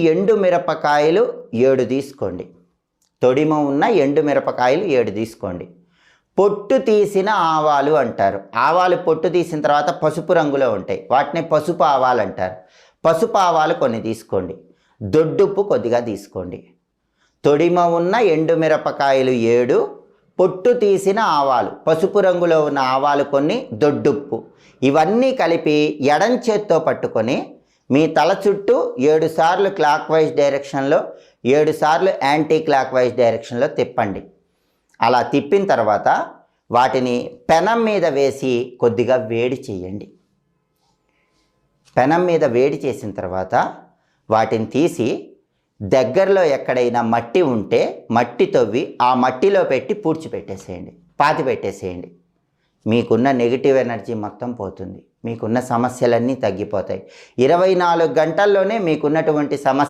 ఎండు మిరపకాయలు ఏడు తీసుకోండి. తొడిమ ఉన్న ఎండు మిరపకాయలు ఏడు తీసుకోండి. పొట్టు తీసిన ఆవాలు అంటారు. ఆవాలు పొట్టు తీసిన తర్వాత పసుపు రంగులో ఉంటాయి. వాటిని పసుపు ఆవాలు అంటారు. పసుపు ఆవాలు కొన్ని తీసుకోండి. దొడ్డుప్పు కొద్దిగా తీసుకోండి. తొడిమ ఉన్న ఎండు మిరపకాయలు ఏడు పొట్టు తీసిన ఆవాలు పసుపు రంగులో ఉన్న ఆవాలు కొన్ని దొడ్డుప్పు. ఇవన్నీ కలిపి ఎడం చేత్తో పట్టుకొని మీ తల చుట్టూ ఏడు సార్లు క్లాక్ వైజ్ డైరెక్షన్లో ఏడు సార్లు యాంటీ క్లాక్ వైజ్ డైరెక్షన్లో తిప్పండి. అలా తిప్పిన తర్వాత వాటిని పెనం మీద వేసి కొద్దిగా వేడి చేయండి. పెనం మీద వేడి చేసిన తర్వాత వాటిని తీసి దగ్గరలో ఎక్కడైనా మట్టి ఉంటే మట్టి తవ్వి ఆ మట్టిలో పెట్టి పూడ్చిపెట్టేసేయండి పాతి పెట్టేసేయండి. మీకున్న నెగిటివ్ ఎనర్జీ మొత్తం పోతుంది. మీకున్న సమస్యలన్నీ తగ్గిపోతాయి. ఇరవై నాలుగు గంటల్లోనే మీకున్నటువంటి సమస్య